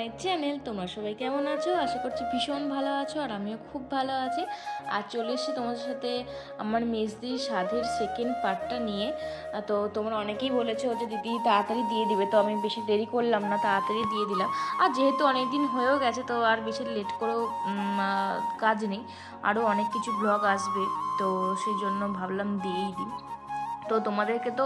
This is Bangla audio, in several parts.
মাই চ্যানেল, তোমরা সবাই কেমন আছো? আশা করছি ভীষণ ভালো আছো আর আমিও খুব ভালো আছি। আর চলে এসেছি তোমাদের সাথে আমার মেজদির স্বাদের সেকেন্ড পার্টটা নিয়ে। তো তোমরা অনেকেই বলেছ যে, দিদি, তাড়াতাড়ি দিয়ে দিবে। তো আমি বেশি দেরি করলাম না, তাড়াতাড়ি দিয়ে দিলাম। আর যেহেতু অনেক দিন হয়েও গেছে, তো আর বেশি লেট করেও কাজ নেই। আরও অনেক কিছু ব্লগ আসবে, তো সেই জন্য ভাবলাম দিয়েই দিই। তো তোমাদেরকে তো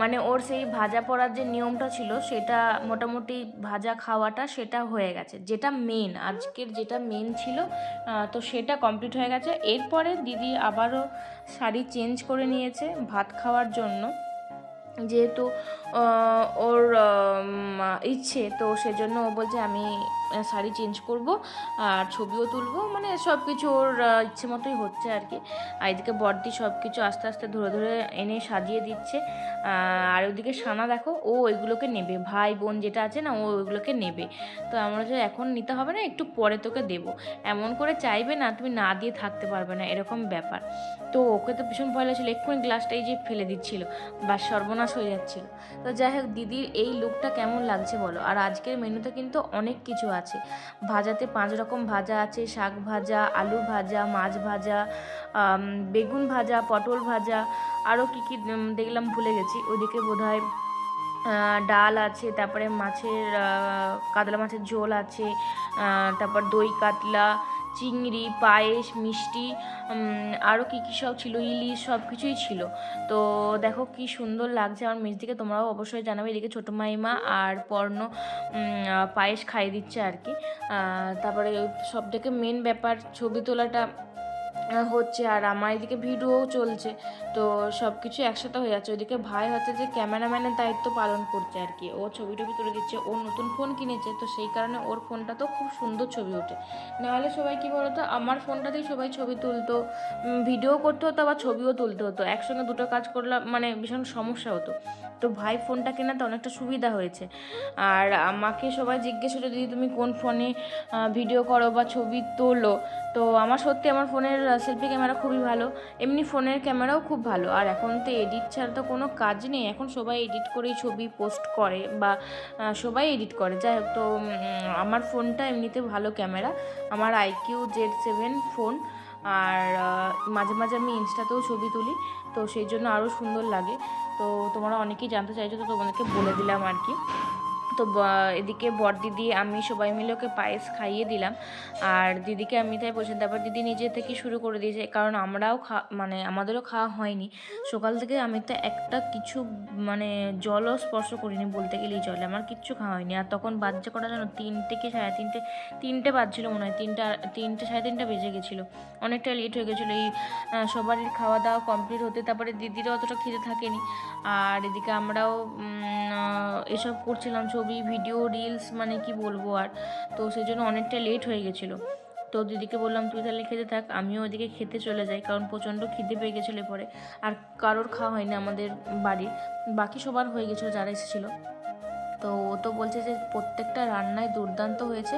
মানে ওর সেই ভাজা পড়ার যে নিয়মটা ছিল, সেটা মোটামুটি ভাজা খাওয়াটা সেটা হয়ে গেছে। যেটা মেন আজকের যেটা মেন ছিল তো সেটা কমপ্লিট হয়ে গেছে। এরপরে দিদি আবারও শাড়ি চেঞ্জ করে নিয়েছে ভাত খাওয়ার জন্য। যেহেতু ওর ইচ্ছে, তো সেজন্য ও বলছে আমি শাড়ি চেঞ্জ করব আর ছবিও তুলবো। মানে সব কিছু ওর ইচ্ছে মতোই হচ্ছে আর কি। আর এদিকে বর্দি সব কিছু আস্তে আস্তে ধরে ধরে এনে সাজিয়ে দিচ্ছে। আর ওদিকে সানা দেখো, ও ওইগুলোকে নেবে। ভাই বোন যেটা আছে না, ও ওইগুলোকে নেবে। তো আমরা যে এখন নিতে হবে না, একটু পরে তোকে দেবো। এমন করে চাইবে না, তুমি না দিয়ে থাকতে পারবে না, এরকম ব্যাপার। তো ওকে তো ভীষণ ভয় লাগছিল। এক্ষুনি গ্লাসটা এই যে ফেলে দিচ্ছিল বা সর্বনাশ হয়ে যাচ্ছিল। তো যাই হোক দিদির এই লুকটা কেমন লাগছে বলো? আর আজকের মেনুতে কিন্তু অনেক কিছু আছে। ভাজাতে পাঁচ রকম ভাজা আছে শাক ভাজা আলু ভাজা মাছ ভাজা বেগুন ভাজা পটল ভাজা আরও কী কী দেখলাম ভুলে গেছি। ওইদিকে বোধহয় আহ, ডাল আছে তারপরে মাছের কাতলা মাছের ঝোল আছে তারপর দই কাতলা চিংড়ি, পায়েস, মিষ্টি আরও কী কী সব ছিল, ইলিশ সব কিছুই ছিল। তো দেখো কি সুন্দর লাগছে আমার মিষ্টিকে তোমরাও অবশ্যই জানাবে, এদিকে ছোটো মাইমা আর পর্ণ পায়েস খাইয়ে দিচ্ছে আর কি। তারপরে সব থেকে মেন ব্যাপার, ছবি তোলাটা হচ্ছে আর আমার এদিকে ভিডিওও চলছে। তো সব কিছু একসাথে হয়ে যাচ্ছে। ওইদিকে ভাই হচ্ছে যে ক্যামেরাম্যানের দায়িত্ব পালন করছে আর কি। ও ছবি টবি তুলে দিচ্ছে, ও নতুন ফোন কিনেছে। তো সেই কারণে ওর ফোনটা তো খুব সুন্দর ছবি ওঠে। নাহলে সবাই কী বলতো, আমার ফোনটাতেই সবাই ছবি তুলতো ভিডিও করতে হতো আবার ছবিও তুলতে হতো। একসঙ্গে দুটো কাজ করলাম মানে ভীষণ সমস্যা হতো। তো ভাই ফোনটা কেনাতে অনেকটা সুবিধা হয়েছে। আর আমাকে সবাই জিজ্ঞেস হলো দিদি, তুমি কোন ফোনে ভিডিও করো বা ছবি তোলো? তো আমার সত্যি আমার ফোনের সেলফি ক্যামেরা খুবই ভালো। এমনি ফোনের ক্যামেরাও খুব ভালো। আর এখন তো এডিট ছাড়া তো কোনো কাজ নেই। এখন সবাই এডিট করেই ছবি পোস্ট করে বা সবাই এডিট করে। যাই হোক, তো আমার ফোনটা এমনিতে ভালো ক্যামেরা আমার আইকিউ জেড সেভেন ফোন আর মাঝে মাঝে আমি ইনস্টাতেও ছবি তুলি, তো সেই জন্য আরও সুন্দর লাগে। তো তোমরা অনেকেই জানতে চাইছো, তো তোমাদেরকে বলে দিলাম আর কি। তো এদিকে বর দিদি আমি সবাই মিলে ওকে পায়েস খাইয়ে দিলাম। আর দিদিকে আমি তাই বলছিলাম তারপর দিদি নিজে থেকে শুরু করে দিয়েছে, কারণ আমরাও খা মানে আমাদেরও খাওয়া হয়নি। সকাল থেকে আমি তো একটা কিছু মানে জলও স্পর্শ করিনি বলতে গেলেই চলে আমার কিচ্ছু খাওয়া হয়নি। আর তখন বাজছে কটা জানো তিনটে কি সাড়ে তিনটে তিনটে বাজছিল মনে হয়, তিনটা, তিনটে, সাড়ে তিনটে বেজে গেছিল। অনেকটা লেট হয়ে গেছিল। এই সবারই খাওয়া দাওয়া কমপ্লিট হতে, তারপরে দিদিরও অতটা খিদে থাকেনি। আর এদিকে আমরাও এসব করছিলাম ছবি ভিডিও রিলস মানে কি বলব আর? তো সেই জন্য অনেকটা লেট হয়ে গেছিল। তো দিদিকে বললাম, তুই তাহলে খেতে থাক, আমিও ওদিকে খেতে চলে যাই, কারণ প্রচণ্ড খিদে পেয়ে গেছিল পরে আর কারোর খাওয়া হয়নি আমাদের বাড়ির। বাকি সবার হয়ে গেছিল, যারা এসেছিল। তো ও তো বলছে যে প্রত্যেকটা রান্নায় দুর্দান্ত হয়েছে।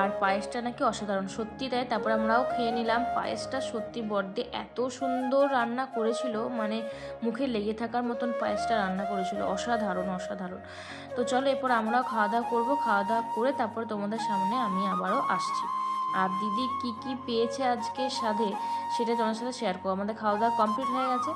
আর পায়েসটা নাকি অসাধারণ, সত্যি তাই। তারপর আমরাও খেয়ে নিলাম। পায়েসটা সত্যি বড্ডে এত সুন্দর রান্না করেছিল মানে মুখে লেগে থাকার মতন পায়েসটা রান্না করেছিল। অসাধারণ অসাধারণ। তো চলো এরপর আমরাও খাওয়া দাওয়া করব। খাওয়া দাওয়া করে তারপর তোমাদের সামনে আমি আবারও আসছি। আর দিদি কি কি পেয়েছে আজকে সাধে সেটা তোমার সাথে শেয়ার করব। আমাদের খাওয়া দাওয়া কমপ্লিট হয়ে গেছে।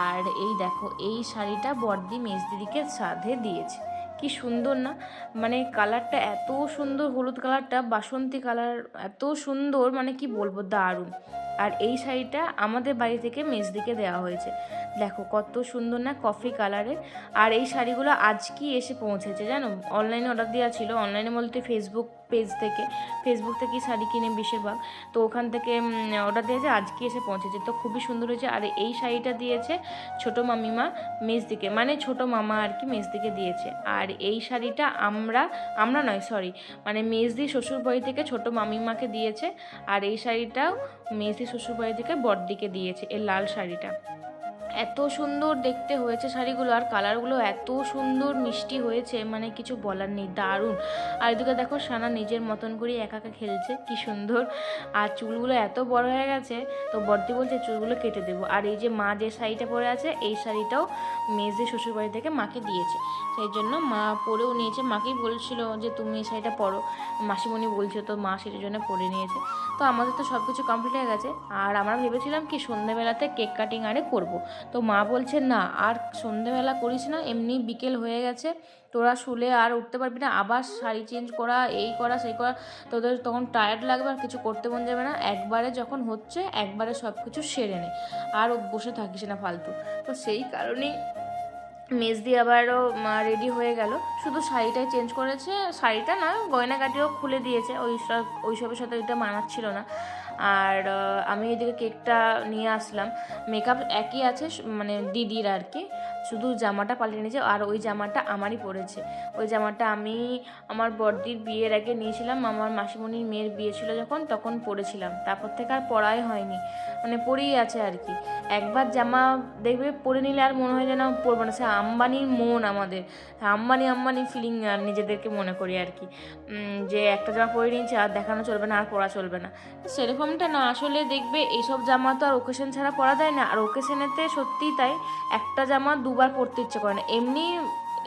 আর এই দেখো, এই শাড়িটা বর্দি মেজ দিদিকে সাধে দিয়েছে। কি সুন্দর না? মানে কালারটা এত সুন্দর, হলুদ কালারটা বাসন্তী কালার এত সুন্দর মানে কি বলব, দারুণ। আর এই শাড়িটা আমাদের বাড়ি থেকে মেজদিকে দেওয়া হয়েছে। দেখো কত সুন্দর না কফি কালারে আর এই শাড়িগুলো আজকেই এসে পৌঁছেছে, জানো? অনলাইনে অর্ডার দেওয়া ছিল। অনলাইনে বলতে ফেসবুক পেজ থেকে ফেসবুক থেকেই শাড়ি কিনে বেশিরভাগ। তো ওখান থেকে অর্ডার দিয়েছে, আজকে এসে পৌঁছেছে। তো খুবই সুন্দর হয়েছে। আর এই শাড়িটা দিয়েছে ছোটো মামিমা মেজদিকে মানে ছোটো মামা আর কি মেজদিকে দিয়েছে। আর এই শাড়িটা আমরা আমরা নয় সরি মানে মেজদি শ্বশুরবাড়ি থেকে ছোটো মামিমাকে দিয়েছে। আর এই শাড়িটাও মেজদি শ্বশুরবাড়ি থেকে বড়দিকে দিয়েছে, এই লাল শাড়িটা। এত সুন্দর দেখতে হয়েছে শাড়িগুলো আর কালারগুলো এত সুন্দর মিষ্টি হয়েছে মানে কিছু বলার নেই, দারুণ। আর এদিকে দেখো সানা নিজের মতন করে একা একা খেলছে, কি সুন্দর। আর চুলগুলো এত বড় হয়ে গেছে, তো বর্দি বলছে চুলগুলো কেটে দেবো। আর এই যে মা যে শাড়িটা পরে আছে, এই শাড়িটাও মেজে শ্বশুরবাড়ি থেকে মাকে দিয়েছে। সেই জন্য মা পরেও নিয়েছে, মাকেই বলছিল যে তুমি এই শাড়িটা পরো। মাসিমণি বলছিল তো মা সেটার জন্য পরে নিয়েছে। তো আমাদের তো সব কিছু কমপ্লিট হয়ে গেছে। আর আমরা ভেবেছিলাম কি সন্ধ্যেবেলাতে কেক কাটিং আরে করব। তো মা বলছে, না, আর সন্ধেবেলা করিস না, এমনি বিকেল হয়ে গেছে, তোরা শুলে আর উঠতে পারবি না, আবার শাড়ি চেঞ্জ করা, এই করা, সেই করা, তোদের তখন টায়ার্ড লাগবে আর কিছু করতে মন যাবে না, একবারে যখন হচ্ছে, একবারে সব কিছু সেরে নে, আর বসে থাকিস না ফালতু। তো সেই কারণেই মেজদি আবারও রেডি হয়ে গেল, শুধু শাড়িটাই চেঞ্জ করেছে, শাড়িটা না গয়নাগাটিও খুলে দিয়েছে, ওই সব, ওইসবের সাথে ওইটা মানাচ্ছিল না। আর আমি এদিকে কেকটা নিয়ে আসলাম। মেকআপ একই আছে মানে দিদির আর কি। শুধু জামাটা পাল্টে নিয়েছে আর ওই জামাটা আমারই পড়েছে। ওই জামাটা আমি আমার বড়দির বিয়ের আগে নিয়েছিলাম, আমার মাসিমণির মেয়ের বিয়ে ছিল যখন, তখন পরেছিলাম। তারপর থেকে আর পরাই হয়নি। মানে পরেই আছে আর কি। একবার জামা দেখবে, পরে নিলে আর মনে হয় যেন পরবো না। সে আম্বানির মন আমাদের। আম্বানি আম্বানি ফিলিং আর নিজেদেরকে মনে করি আর কি। যে একটা জামা পরে নিয়েছে আর দেখানো চলবে না, আর পরা চলবে না। সেরকমটা না, আসলে দেখবে এইসব জামা তো আর ওকেশন ছাড়া পরা যায় না। আর ওকেশনেতে সত্যিই তাই, একটা জামা দুবার পরতে ইচ্ছে করে না। এমনি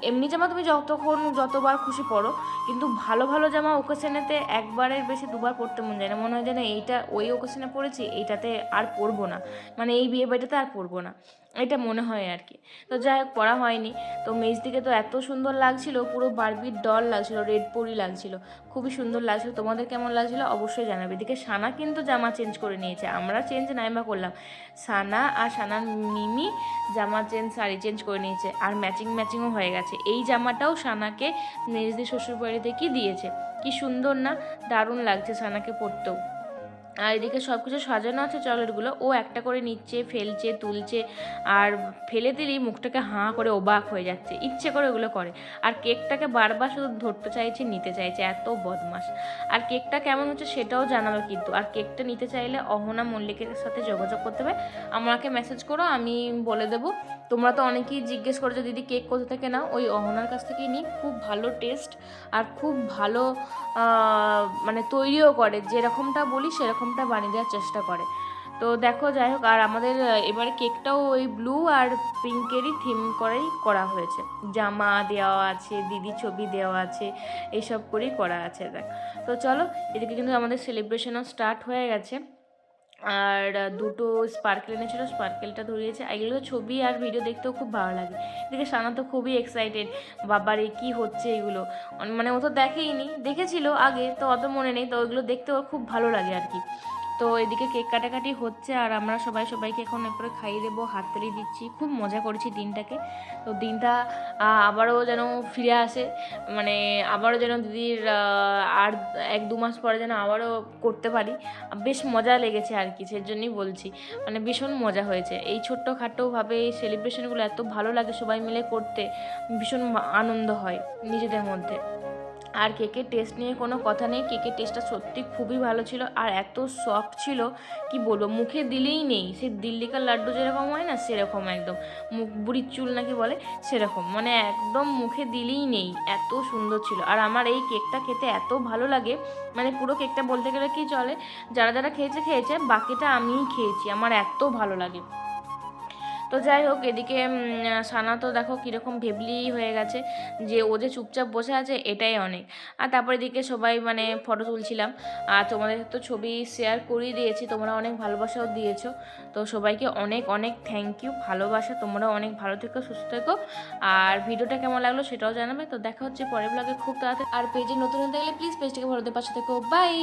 এমনি জামা তুমি যতক্ষণ, যতবার খুশি পরো কিন্তু ভালো ভালো জামা ওকেশনেতে একবারের বেশি দুবার পরতে মন যায় না। মনে হয় যে না এইটা ওই ওকেশনে পরেছি এইটাতে আর পরবো না। মানে এই বিয়ে বাড়িটাতে আর পরবো না। এটা মনে হয় আর কি তো যাই হোক, পড়া হয়নি। তো মেজদিকে তো এত সুন্দর লাগছিল, পুরো বারবির ডল লাগছিল রেড পরি লাগছিল। খুবই সুন্দর লাগছিল। তোমাদের কেমন লাগছিল অবশ্যই জানাবে। এদিকে সানা কিন্তু জামা চেঞ্জ করে নিয়েছে। আমরা চেঞ্জ নাইমা করলাম। সানা আর সানার মিমি জামা চেঞ্জ শাড়ি চেঞ্জ করে নিয়েছে। আর ম্যাচিং ম্যাচিংও হয়ে গেছে। এই জামাটাও সানাকে মেজদি শ্বশুরবাড়ি থেকেই দিয়েছে? কি সুন্দর না? দারুণ লাগছে সানাকে পরতেও। আর এদিকে সব কিছু সাজানো আছে চকলেটগুলো ও একটা করে নিচ্ছে, ফেলছে, তুলছে, আর ফেলে দিলেই মুখটাকে হাঁ করে অবাক হয়ে যাচ্ছে, ইচ্ছে করে ওগুলো করে। আর কেকটাকে বারবার শুধু ধরতে চাইছে, নিতে চাইছে, এত বদমাস আর কেকটা কেমন হচ্ছে সেটাও জানাবে কিন্তু। আর কেকটা নিতে চাইলে অহনা মল্লিকের সাথে যোগাযোগ করতে হবে। আমাকে মেসেজ করো, আমি বলে দেবো। তোমরা তো অনেকেই জিজ্ঞেস করেছ, দিদি, কেক কোথা থেকে নাও? ওই অহনার কাছ থেকেই নিই। খুব ভালো টেস্ট আর খুব ভালো মানে তৈরিও করে। যেরকমটা বলি সেরকমটা বানিয়ে দেওয়ার চেষ্টা করে। তো দেখো, যাই হোক, আর আমাদের এবারে কেকটাও ওই ব্লু আর পিঙ্কেরই থিম করেই করা হয়েছে। জামা দেওয়া আছে, দিদি ছবি দেওয়া আছে এইসব করেই করা আছে, দেখ। তো চলো, এদিকে কিন্তু আমাদের সেলিব্রেশনও স্টার্ট হয়ে গেছে। আর দুটো স্পার্কেল এনেছিল স্পার্কেলটা ধরিয়েছে। এগুলো ছবি আর ভিডিও দেখতেও খুব ভালো লাগে। এদিকে সানা তো খুবই এক্সাইটেড বাবারে কি হচ্ছে এগুলো? মানে ও তো দেখেইনি, দেখেছিল আগে, তো অত মনে নেই, তো ওইগুলো দেখতে ওর খুব ভালো লাগে আর কি। তো এদিকে কেক কাটাকাটি হচ্ছে আর আমরা সবাই সবাইকে এখন এরপরে খাইয়ে দেবো হাততালি দিচ্ছি। খুব মজা করেছি দিনটাকে। তো দিনটা আবারও যেন ফিরে আসে। মানে আবারও যেন দিদির আর এক দু মাস পরে যেন আবারও করতে পারি। বেশ মজা লেগেছে আর কি, সেই জন্যই বলছি। মানে ভীষণ মজা হয়েছে। এই ছোট্ট খাটোভাবে এই সেলিব্রেশনগুলো এত ভালো লাগে সবাই মিলে করতে। ভীষণ আনন্দ হয় নিজেদের মধ্যে। আর কেকের টেস্ট নিয়ে কোনো কথা নেই। কেকের টেস্টটা সত্যি খুবই ভালো ছিল আর এত সফট ছিল কি বলব, মুখে দিলেই নেই। সে দিল্লিকার লাড্ডু যেরকম হয় না, সেরকম একদম। মুখ বুড়ির চুল নাকি বলে, সেরকম। মানে একদম মুখে দিলেই নেই। এত সুন্দর ছিল। আর আমার এই কেকটা খেতে এত ভালো লাগে। মানে পুরো কেকটা বলতে গেলে কি চলে, যারা যারা খেয়েছে খেয়েছে, বাকিটা আমিই খেয়েছি। আমার এত ভালো লাগে। তো যাই হোক, এদিকে সানা তো দেখো কীরকম ভেবলি হয়ে গেছে যে ও যে চুপচাপ বসে আছে, এটাই অনেক। আর তারপরে এদিকে সবাই মানে ফটো তুলছিলাম। আর তোমাদের তো ছবি শেয়ার করিয়ে দিয়েছি, তোমরা অনেক ভালোবাসাও দিয়েছ। তো সবাইকে অনেক অনেক থ্যাংক ইউ ভালোবাসা। তোমরা অনেক ভালো থেকো, সুস্থ থেকো। আর ভিডিওটা কেমন লাগল সেটাও জানাবে। তো দেখা হচ্ছে পরের ব্লগে খুব তাড়াতাড়ি। আর পেজে নতুন হতে গেলে প্লিজ পেজটাকে ভালো পাশে থেকো। বাই